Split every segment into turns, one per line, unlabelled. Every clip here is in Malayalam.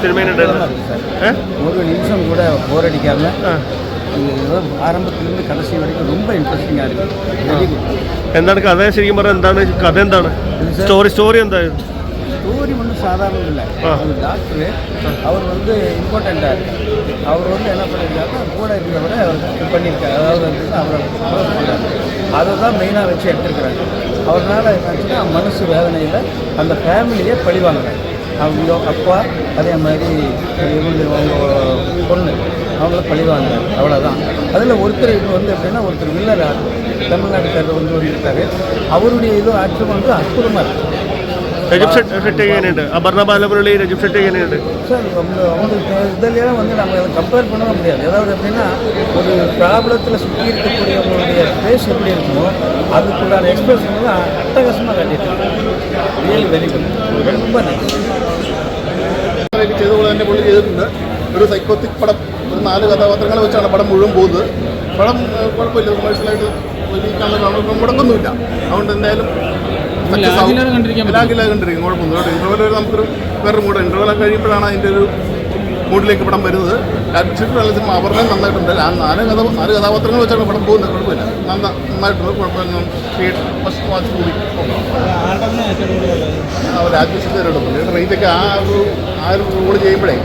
സിനിമയിലുണ്ടായിരുന്നു
சார்
ഏ
ஒரு நிமிஷம் கூட போர் அடிக்காம
ആ.
இது ஆரம்பத்திலிருந்து கடைசி வரைக்கும் ரொம்ப இன்ட்ரெஸ்டிங்காக இருக்குது வெரி குட்
എന്താണ് കഥ ശരിക്കും പറഞ്ഞാൽ എന്താണ് കഥ എന്താണ് സ്റ്റോറി സ്റ്റോറി എന്തായിരുന്നു
ஸ்டோரி ஒன்றும் சாதாரணம் இல்லை
ஆ.
ஒரு டாக்டரு அவர் வந்து இம்பார்ட்டண்ட்டாக இருக்கு அவர் வந்து என்ன பண்ணியிருக்காருன்னா கூட இருந்தவரை அவர் இது பண்ணியிருக்காரு அதாவது வந்து அவரை close பண்ணாரு. அதை தான் மெயினாக வச்சு எடுத்துருக்குறாங்க அவரால் என்னாச்சுன்னா மனசு வேதனையில் அந்த ஃபேமிலியே பழி வாங்குறாங்க அவங்க அப்பா அதே மாதிரி இவங்க அவங்க பொண்ணு அவங்கள பழி வாங்குறாங்க அவ்வளோதான் அதில் ஒருத்தர் இப்போ வந்து எப்படின்னா ஒருத்தர் வில்லர் தமிழ்நாட்டுக்காரர் வந்து வந்திருக்காரு அவருடைய இது ஆற்றம் வந்து அற்புதமாக இருக்குது
രജിബ് ഷെട്ടി ഷെട്ടി എങ്ങനെയുണ്ട് അപർണ ബാലമുരളി രജിബ് ഷെട്ടി എങ്ങനെയുണ്ട്
சார் அவங்க அவங்க இதெல்லாம் வந்து நம்ம அதை கம்பேர் பண்ண முடியாது அதாவது எப்படின்னா ஒரு ப்ராப்ளத்தில் சுற்றி இருக்கக்கூடியவங்களுடைய ஃபேஸ் எப்படி இருக்குமோ அதுக்குள்ளான எக்ஸ்பிரஷன் வந்து அட்டகாசமாக காட்டிட்டு ரியல் வெரி குட் ரொம்ப நன்றி
ഒക്കെ ചെയ്തതുപോലെ തന്നെ പുള്ളി ചെയ്തിട്ടുണ്ട്. ഒരു സൈക്കോത്തിക് പടം. ഒരു നാല് കഥാപാത്രങ്ങളെ വെച്ചാണ് പടം മുഴുവൻ പോകുന്നത്. പടം കുഴപ്പമില്ല. കൊമേഴ്ഷ്യലായിട്ട് വലിയ മുടക്കൊന്നുമില്ല അതുകൊണ്ട് എന്തായാലും ലാഗില്ലാതെ കണ്ടിരിക്കും. കുഴപ്പമൊന്നും ഇന്റർവെൽ വരെ നമുക്കൊരു വേറെ മൂഡ് ഇന്റർവെൽ കഴിയുമ്പോഴാണ് അതിന്റെ ഒരു മൂഡിലേക്ക് പടം വരുന്നത്. നല്ല സിനിമ അവരുടെ നന്നായിട്ടുണ്ട്. ആ നാല് കഥ നാല് കഥാപാത്രങ്ങൾ വെച്ചാണ് പടം പോകുന്നത്. കുഴപ്പമില്ല. നന്ന- നന്നായിട്ടുണ്ട്. കുഴപ്പമില്ല. ഫസ്റ്റ് വാച്ച് കൂടി രാജ്യസിദ്ധരുണ്ട് പുള്ളിയുടെ റേറ്റൊക്കെ ആ ഒരു ആ ഒരു റോൾ ചെയ്യുമ്പോഴേ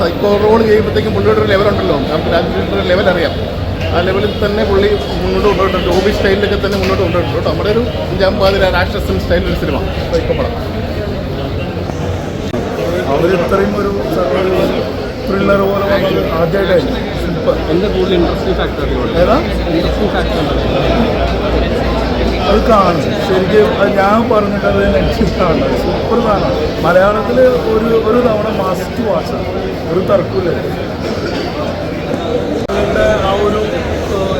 സൈക്കോ റോൾ ചെയ്യുമ്പോഴത്തേക്കും പുള്ളിയുടെ ഒരു ലെവലുണ്ടല്ലോ നമുക്ക് രാജ്യത്തിന്റെ ലെവൽ അറിയാം. ആ ലെവലിൽ തന്നെ പുള്ളി മുന്നോട്ട് കൊണ്ടുപോയിട്ടുണ്ട്. ഓബി സ്റ്റൈലിലൊക്കെ തന്നെ മുന്നോട്ട് കൊണ്ടുപോയിട്ടുണ്ട് കേട്ടോ. നമ്മുടെ ഒരു അഞ്ചാം പാതിര രാക്ഷസൻ സ്റ്റൈലൊരു സിനിമ സൈക്കോ പടം.
അവരിത്രയും ഒരു ത്രില്ലർ പോലെ ആദ്യമായിട്ടായിരുന്നു സൂപ്പർ
എന്റെ കൂടുതൽ ഇൻട്രസ്റ്റിംഗ് ഫാക്ടർ
ഏതാ?
ഇൻട്രസ്റ്റിംഗ് ഫാക്ടർ
അത് കാണും. ശരിക്കും ഞാൻ പറഞ്ഞിട്ട് അത് കാണുന്നത് സൂപ്പർ സാധനം. മലയാളത്തിൽ ഒരു ഒരു തവണ മാസ്റ്റ് വാച്ചാണ് ഒരു തർക്കമില്ല അവരുടെ ആ ഒരു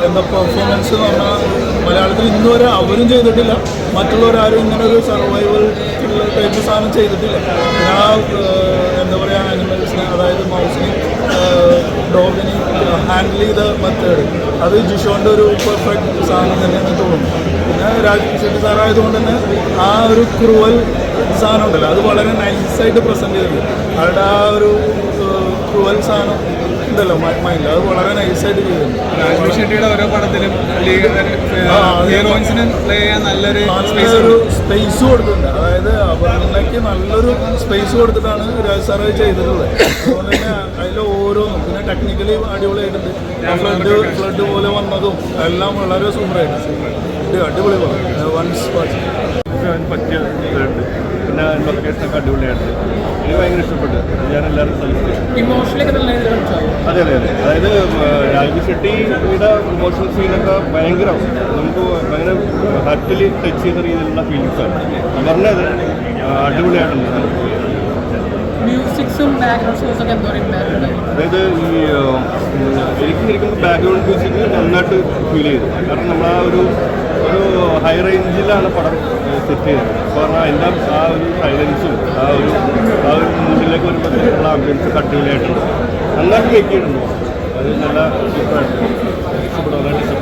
എന്താ പെർഫോമൻസ് എന്ന് പറഞ്ഞാൽ മലയാളത്തിൽ ഇന്നുവരെ അവരും ചെയ്തിട്ടില്ല. മറ്റുള്ളവരാരും ഇങ്ങനെ ഒരു സർവൈവൽ ടൈപ്പ് സാധനം ചെയ്തിട്ടില്ല. ഞാൻ എന്താ പറയുക ആനിമൽസിനെ അതായത് മൗസിനെ ഡോഗിനെ ഹാൻഡിൽ ചെയ്ത മെത്തേഡ് അത് ജിഷോന്റെ ഒരു പെർഫെക്റ്റ് സാധനം തന്നെയാണ് തോന്നുന്നു. രാജീവ് ശെട്ടി സാറായതുകൊണ്ട് തന്നെ ആ ഒരു ക്രൂവൽ സാധനം ഉണ്ടല്ലോ അത് വളരെ നൈസായിട്ട് പ്രസന്റ് ചെയ്തിട്ടുണ്ട്. അവരുടെ ആ ഒരു ക്രൂവൽ സാധനം ഉണ്ടല്ലോ മൈൻഡ്. അത് വളരെ നൈസായിട്ട് ചെയ്തിട്ടുണ്ട്.
രാജീവ് ഷെട്ടിയുടെ ഓരോ പടത്തിലും ഹീറോയിൻസിന് പ്ലേ ചെയ്യാൻ നല്ലൊരു സ്പേസ്
നല്ലൊരു സ്പേസ് കൊടുത്തിട്ടുണ്ട്. അതായത് അപർണയ്ക്ക് നല്ലൊരു സ്പേസ് കൊടുത്തിട്ടാണ് രാജ് സാറ് ചെയ്തിട്ടുള്ളത്. അതുകൊണ്ട് തന്നെ അതിൽ ഓരോന്നും പിന്നെ ടെക്നിക്കലി അടിപൊളിയായിട്ടുണ്ട്. ഫ്ലഡ് ഫ്ലഡ് പോലെ വന്നതും എല്ലാം വളരെ സൂപ്പറായിട്ട് അടിപൊളി വൺസ് വാച്ച്
പറ്റിയ ഇതുണ്ട്. പിന്നെ ലൊക്കേഷനൊക്കെ അടിപൊളിയായിട്ട് എനിക്ക് ഭയങ്കര ഇഷ്ടപ്പെട്ടു. ഞാൻ എല്ലാവരും സജസ്റ്റ് ചെയ്യും അതെ അതെ അതെ. അതായത് രാജു ഷെട്ടിയുടെ ഇമോഷണൽ സീനൊക്കെ ഭയങ്കര നമുക്ക് ഭയങ്കര ഹാർട്ടിൽ ടച്ച് ചെയ്ത രീതിയിലുള്ള ഫീലിങ്സാണ് പറഞ്ഞത് അടിപൊളിയായിട്ടുണ്ട്.
മ്യൂസിക്സും ബാക്ക്ഗ്രൗണ്ട് സോങ്സ് ഒക്കെ
അതായത് ഈ എനിക്ക് ശരിക്കും ബാക്ക്ഗ്രൗണ്ട് മ്യൂസിക് നന്നായിട്ട് ഫീൽ ചെയ്തു. കാരണം നമ്മൾ ആ ഒരു ഒരു ഹൈ റേഞ്ചിലാണ് പടം സെറ്റ് ചെയ്തത്. പറഞ്ഞാൽ അതിന്റെ ആ ഒരു സൈലൻസും ആ ഒരു ആ ഒരു മൂഡിലേക്ക് വരുമ്പോഴത്തേക്കുള്ള ആംബിയൻസ് അടിപൊളിയായിട്ടുണ്ട്. നന്നായിട്ട് മേക്ക് അത് നല്ല സൂപ്പറായിട്ട് ഇഷ്ടപ്പെടും നന്നായിട്ട് ഇഷ്ടപ്പെട്ടു